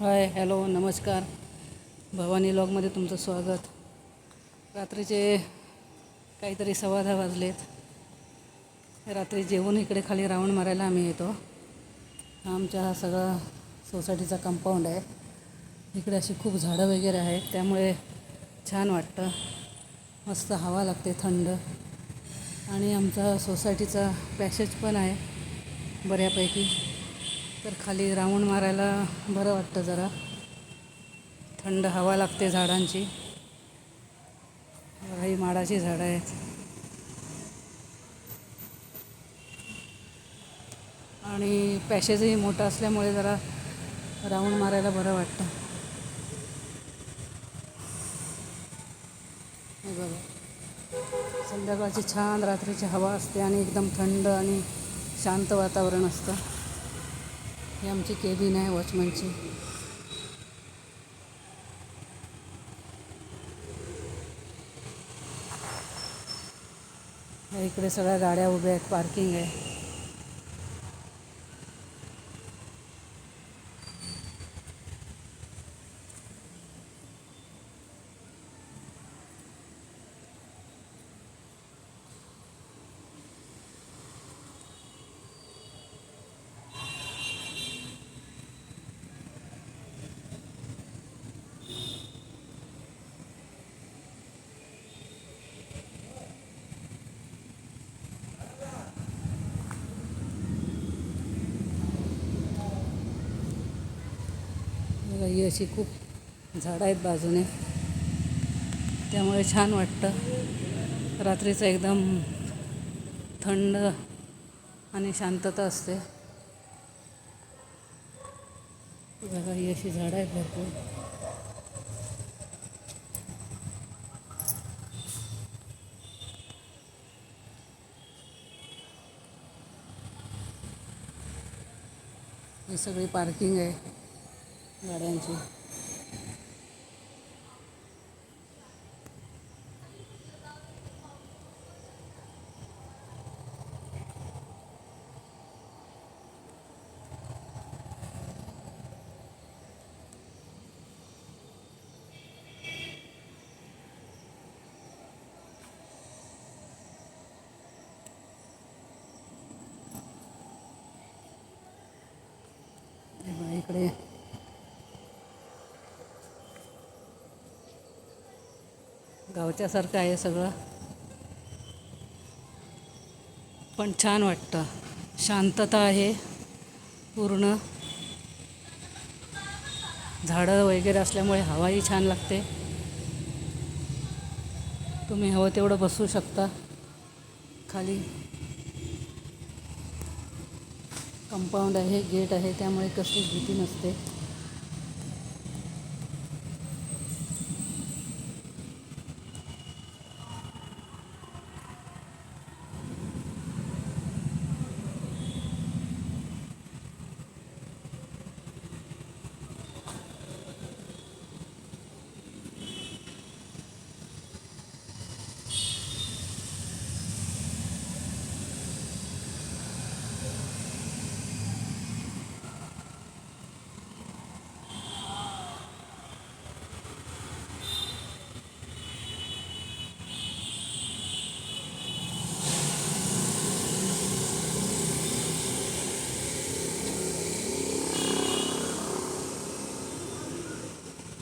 Hi hello नमस्कार. भवानी लॉगमध्ये तुमचं स्वागत. रात्रीचे काहीतरी सव्वा दहा वाजलेत. रात्री जेवून इकडे खाली राऊंड मारायला आम्ही येतो. हा हा सगळा सोसायटीचा कंपाऊंड आहे. इकडे अशी खूप झाडं वगैरे आहेत त्यामुळे छान वाटतं. मस्त हवा लागते थंड. आणि आमचा सोसायटीचा पॅसेज पण आहे बऱ्यापैकी. तर खाली राऊंड मारायला बरं वाटतं जरा. थंड हवा लागते झाडांची. ही माडाची झाडं आहेत. आणि पॅशेजही मोठा असल्यामुळे जरा राऊंड मारायला बरं वाटतं. हे बघा. संध्याकाळची छान रात्रीची हवा असते आणि एकदम थंड आणि शांत वातावरण असतं. ही आमची केबिन आहे वॉचमनची. इकडे सगळ्या गाड्या आहेत पार्किंग आहे. बघा ही अशी खूप झाडं आहेत बाजूने. त्यामुळे छान वाटतं. रात्रीचं एकदम थंड आणि शांतता असते. बघा ही अशी झाडं आहेत भरपूर. ही सगळी पार्किंग आहे. गाड्यांची हे बघा इकडे गावच्यासारखं आहे सगळं. पण छान वाटतं. शांतता आहे. पूर्ण. झाडं वगैरे असल्यामुळे हवाही छान लागते. तुम्ही हवं तेवढं बसू शकता. खाली. कंपाऊंड आहे गेट आहे त्यामुळे कसलीच भीती नसते.